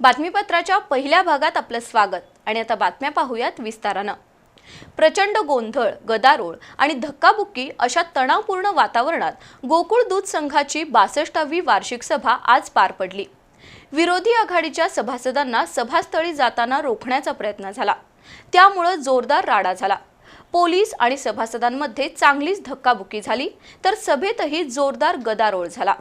बातमीपत्राच्या पहिल्या भागात आपलं स्वागत. आणि आता बातम्या पाहूयात विस्तारानं. प्रचंड गोंधळ गदारोळ आणि धक्काबुक्की अशा तणावपूर्ण वातावरणात गोकुळ दूध संघाची बासष्टावी वार्षिक सभा आज पार पडली. विरोधी आघाडीच्या सभासदांना सभास्थळी जाताना रोखण्याचा प्रयत्न झाला. त्यामुळं जोरदार राडा झाला. पोलीस आणि सभासदांमध्ये चांगलीच धक्काबुक्की झाली तर सभेतही जोरदार गदारोळ झाला.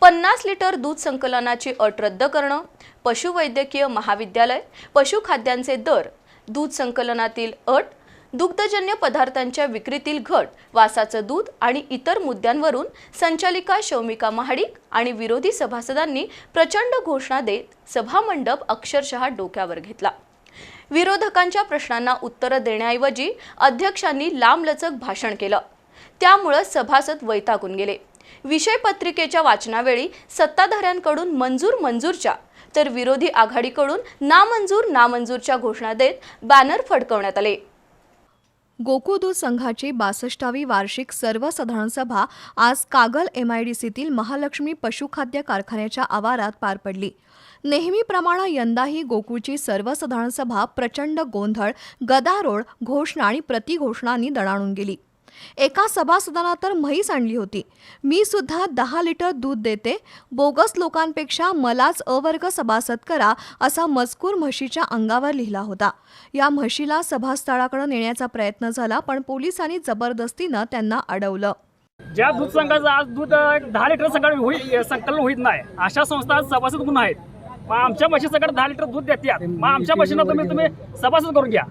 पन्नास लिटर दूध संकलनाची अट रद्द करणं पशुवैद्यकीय महाविद्यालय पशुखाद्यांचे दर दूध संकलनातील अट दुग्धजन्य पदार्थांच्या विक्रीतील घट वासाचं दूध आणि इतर मुद्द्यांवरून संचालिका शौमिका महाडिक आणि विरोधी सभासदांनी प्रचंड घोषणा देत सभामंडप अक्षरशः डोक्यावर घेतला. विरोधकांच्या प्रश्नांना उत्तरं देण्याऐवजी अध्यक्षांनी लांबलचक भाषण केलं. त्यामुळं सभासद वैतागून गेले. विषय पत्रिकेच्या वाचनावेळी सत्ताधाऱ्यांकडून मंजूर मंजूरच्या तर विरोधी आघाडीकडून नामंजूर नामंजूरच्या घोषणा देत बॅनर फडकवण्यात आले. गोकुदूत संघाची बासष्टावी वार्षिक सर्वसाधारण सभा आज कागल एमआयडीसीतील महालक्ष्मी पशुखाद्य कारखान्याच्या आवारात पार पडली. नेहमीप्रमाणे यंदाही गोकुळची सर्वसाधारण सभा प्रचंड गोंधळ गदारोळ घोषणा आणि प्रतिघोषणांनी दणाणून गेली. एका सभासदांना तर म्हैस आणली होती. मी सुद्धा दहा लिटर दूध देते. बोगस लोकांपेक्षा मलाच अवर्ग सभासद करा असा मजकूर म्हशीच्या अंगावर लिहिला होता. या म्हशीला सभास्थळाकडे नेण्याचा प्रयत्न झाला पण पोलिसांनी जबरदस्तीनं त्यांना अडवलं. ज्या दूध संघाचं आज दूध दहा लिटर संकलन होईल संकलन होईत नाही अशा संस्था आज सभासद गुन्हा आहेत. मग आमच्या म्हशीसकडे दहा लिटर दूध देतात. मग आमच्या म्हशीनं तुम्ही तुम्ही सभासद करून घ्या.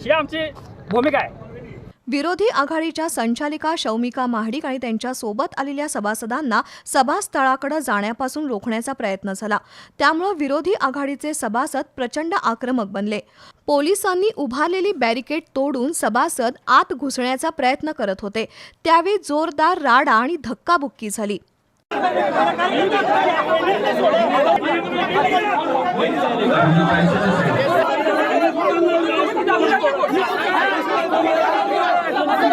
ही आमची भूमिका आहे. विरोधी आघाडीच्या संचालिका शौमिका महाडिक आणि त्यांच्यासोबत आलेल्या सभासदांना सभास्थळाकडे जाण्यापासून रोखण्याचा प्रयत्न झाला. त्यामुळे विरोधी आघाडीचे सभासद प्रचंड आक्रमक बनले. पोलिसांनी उभारलेली बॅरिकेड तोडून सभासद आत घुसण्याचा प्रयत्न करत होते. त्यावेळी जोरदार राडा आणि धक्काबुक्की झाली.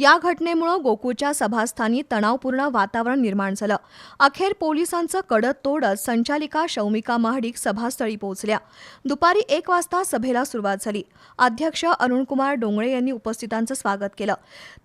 या घटनेमुळे गोकुळच्या सभास्थानी तणावपूर्ण वातावरण निर्माण झालं. अखेर पोलिसांचं कडत तोडत संचालिका शौमिका महाडिक सभास्थळी पोहोचल्या. दुपारी एक वाजता सभेला सुरुवात झाली. अध्यक्ष अरुणकुमार डोंगळे यांनी उपस्थितांचं स्वागत केलं.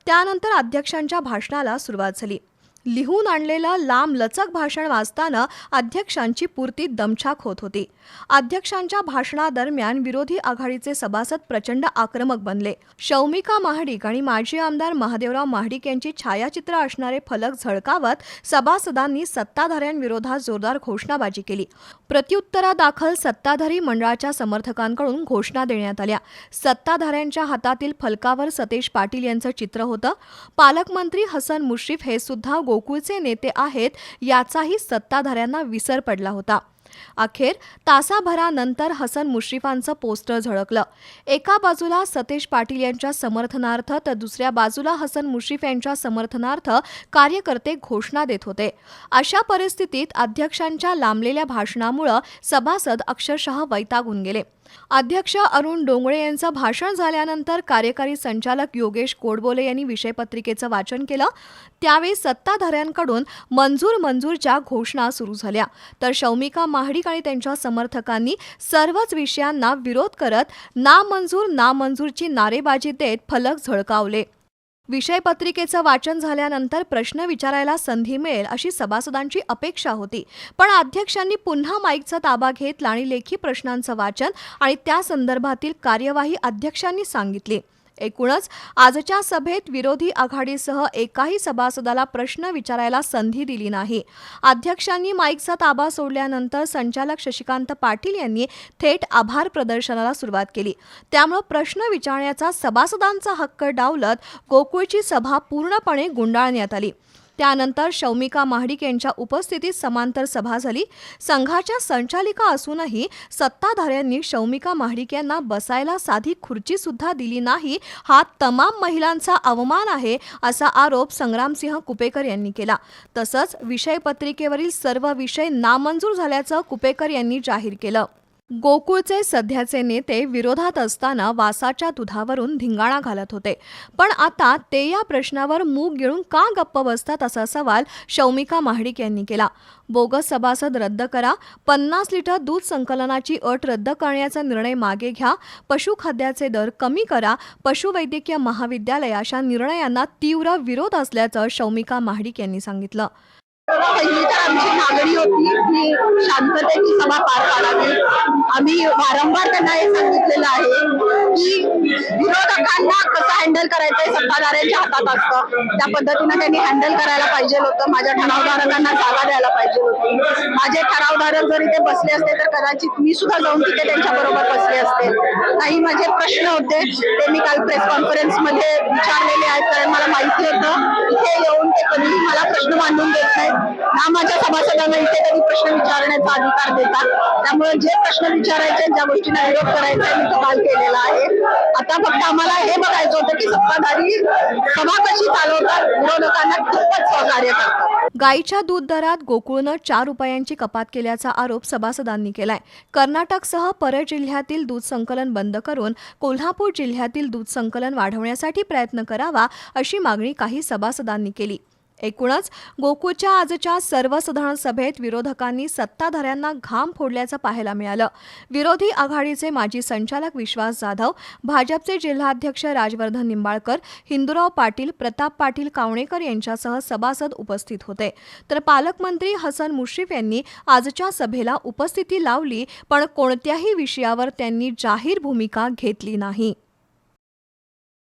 त्यानंतर अध्यक्षांच्या भाषणाला सुरुवात झाली. लिहून आणलेलं लांब लचक भाषण वाचताना अध्यक्षांची पुरती दमछाक होत होती. अध्यक्षांच्या भाषणादरम्यान विरोधी आघाडीचे सभासद प्रचंड आक्रमक बनले. शौमिका महाडिक आणि माजी आमदार महादेवराव महाडिक यांची छायाचित्र असणारे फलक झळकावत सभासदांनी सत्ताधाऱ्यांविरोधात जोरदार घोषणाबाजी केली. प्रत्युत्तरादाखल सत्ताधारी मंडळाच्या समर्थकांकडून घोषणा देण्यात आल्या. सत्ताधाऱ्यांच्या हातातील फलकावर सतेज पाटील यांचं चित्र होतं. पालकमंत्री हसन मुश्रीफ हे सुद्धा गोकुळचे नेते आहेत याचाही सत्ताधाऱ्यांना विसर पडला होता. अखेर तासाभरानंतर हसन मुश्रीफांचं पोस्टर झळकलं. एका बाजूला सतेज पाटील यांच्या समर्थनार्थ तर दुसऱ्या बाजूला हसन मुश्रीफ यांच्या समर्थनार्थ कार्यकर्ते घोषणा देत होते. अशा परिस्थितीत अध्यक्षांच्या लांबलेल्या भाषणामुळं सभासद अक्षरशः वैतागून गेले. अध्यक्ष अरुण डोंगळे यांचं भाषण झाल्यानंतर कार्यकारी संचालक योगेश कोडबोले यांनी विषयपत्रिकेचं वाचन केलं. त्यावेळी सत्ताधाऱ्यांकडून मंजूर मंजूरच्या घोषणा सुरू झाल्या. तर शौमिका महाडिक आणि त्यांच्या समर्थकांनी सर्वच विषयांना विरोध करत नामंजूर नामंजूरची नारेबाजी देत फलक झळकावले. विषयपत्रिकेचं वाचन झाल्यानंतर प्रश्न विचारायला संधी मिळेल अशी सभासदांची अपेक्षा होती. पण अध्यक्षांनी पुन्हा माईकचा ताबा घेतला आणि लेखी प्रश्नांचं वाचन आणि त्या संदर्भातील कार्यवाही अध्यक्षांनी सांगितली. एकूणच आजच्या सभेत विरोधी आघाडीसह एकाही सभासदाला प्रश्न विचारायला संधी दिली नाही. अध्यक्षांनी माईकचा ताबा सोडल्यानंतर संचालक शशिकांत पाटील यांनी थेट आभार प्रदर्शनाला सुरुवात केली. त्यामुळे प्रश्न विचारण्याचा सभासदांचा हक्क डावलत गोकुळची सभा पूर्णपणे गुंडाळण्यात आली. त्यानंतर शौमिका महाडिक यांच्या उपस्थितीत समांतर सभा झाली. संघाच्या संचालिका असूनही सत्ताधाऱ्यांनी शौमिका महाडिक यांना बसायला साधी खुर्ची सुद्धा दिली नाही. हा तमाम महिलांचा अवमान आहे असा आरोप संग्रामसिंह कुपेकर यांनी केला. तसंच विषयपत्रिकेवरील सर्व विषय नामंजूर झाल्याचं कुपेकर यांनी जाहीर केलं. गोकुळचे सध्याचे नेते विरोधात असताना वासाच्या दुधावरून धिंगाणा घालत होते. पण आता ते या प्रश्नावर मूग गिळून का गप्प बसतात असा सवाल शौमिका महाडिक यांनी केला. बोगस सभासद रद्द करा पन्नास लिटर दूध संकलनाची अट रद्द करण्याचा निर्णय मागे घ्या पशुखाद्याचे दर कमी करा पशुवैद्यकीय महाविद्यालय अशा निर्णयांना तीव्र विरोध असल्याचं शौमिका महाडिक यांनी सांगितलं. पहिली तर आमची मागणी होती की शांततेची सभा पार पाडावी. आम्ही वारंवार त्यांना हे सांगितलेलं आहे की विरोधकांना कसं हँडल करायचं सत्ताधाऱ्यांच्या हातात असतं? त्या पद्धतीनं त्यांनी हँडल करायला पाहिजे होतं. माझ्या ठरावधारकांना जागा द्यायला पाहिजे होती. माझे ठरावधारक जर इथे बसले असते तर कदाचित मी सुद्धा जाऊन तिथे त्यांच्या बरोबर बसले असते. काही माझे प्रश्न होते. ते मी काल प्रेस कॉन्फरन्समध्ये विचारलेले आहेत कारण मला माहिती होतं. इथे येऊन ते कधीही मला प्रश्न मांडून देत नाहीत. ना माझ्या सभासदांना इथे कधी प्रश्न विचारण्याचा अधिकार देतात. त्यामुळे जे प्रश्न विचारायचे ज्या गोष्टींना विरोध करायचा मी तो काल केलेला आहे. आता फक्त आम्हाला हे बघायचं होतं की सत्ताधारी सभा कशी चालवतात विरोधकांना खूपच सहकार्य करतात. गाईच्या दूध दरात गोकुळनं चार रुपयांची कपात केल्याचा आरोप सभासदांनी केलाय. कर्नाटकसह परळ जिल्ह्यातील दूध संकलन बंद करून कोल्हापूर जिल्ह्यातील दूध संकलन वाढवण्यासाठी प्रयत्न करावा अशी मागणी काही सभासदांनी केली. एकूणच गोकुळच्या आजच्या सर्वसाधारण सभेत विरोधकांनी सत्ताधाऱ्यांना घाम फोडल्याचं पाहायला मिळालं. विरोधी आघाडीचे माजी संचालक विश्वास जाधव भाजपचे जिल्हाध्यक्ष राजवर्धन निंबाळकर हिंदुराव पाटील प्रताप पाटील कावणेकर यांच्यासह सभासद उपस्थित होते. तर पालकमंत्री हसन मुश्रीफ यांनी आजच्या सभेला उपस्थिती लावली पण कोणत्याही विषयावर त्यांनी जाहीर भूमिका घेतली नाही.